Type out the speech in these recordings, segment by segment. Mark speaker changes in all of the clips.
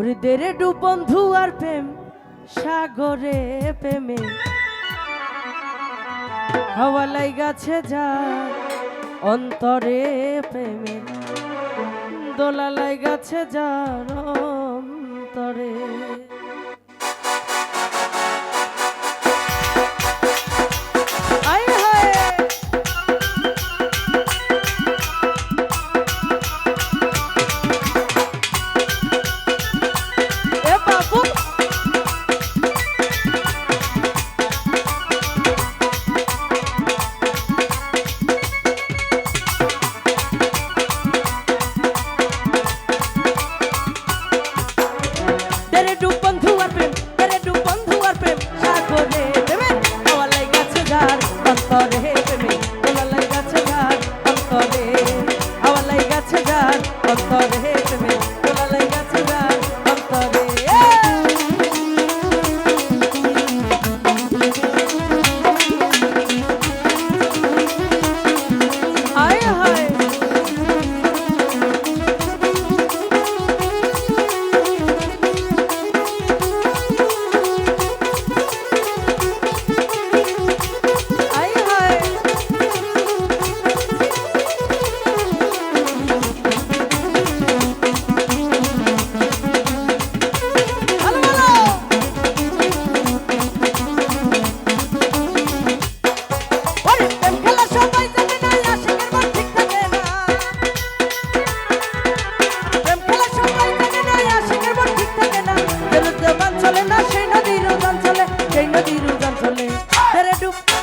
Speaker 1: হৃদয়ের হ্যাঁ? ডু বন্ধু আর প্রেম, সাগরে প্রেমে। হাওয়ালাই গাছে যা অন্তরে প্রেমে। দোলা দোলালাই গাছে যার তরে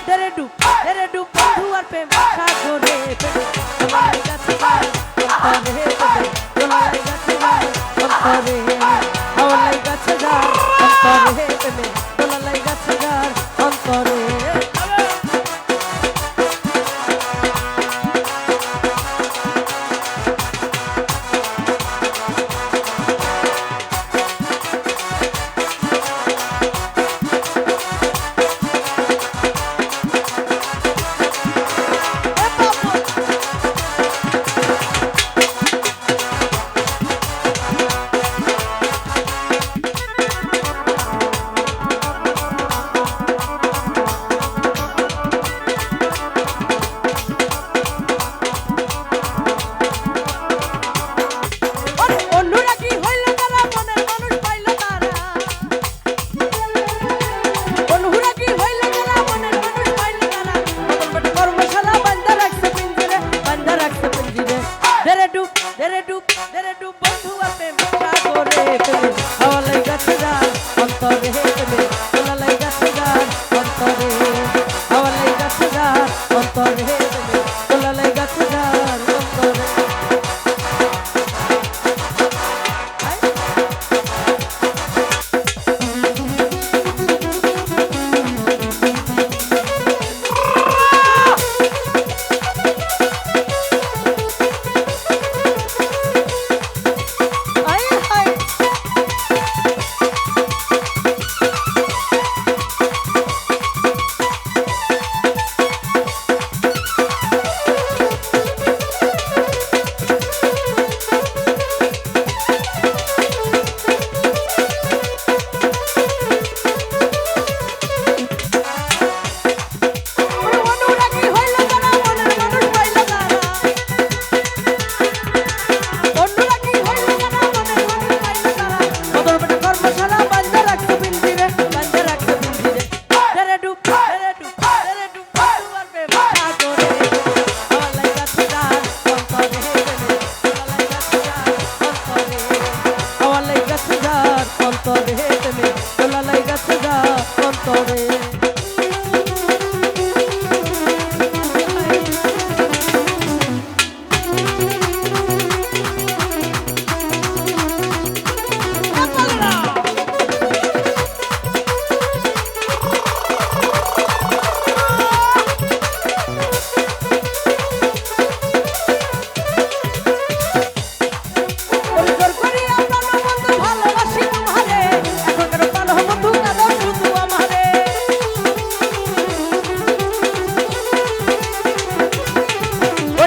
Speaker 1: আন্ডারে ঢুক।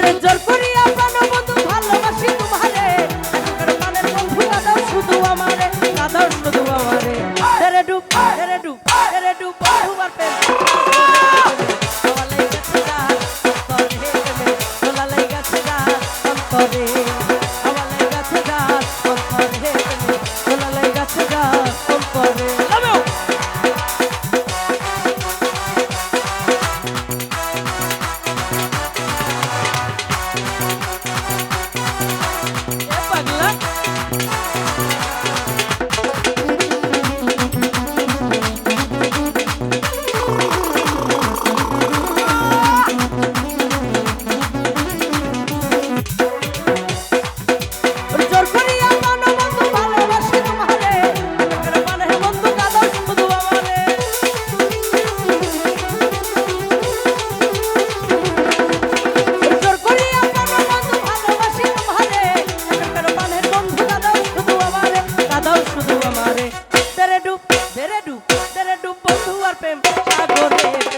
Speaker 1: Angel Furia. Prem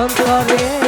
Speaker 1: i'm Antoine.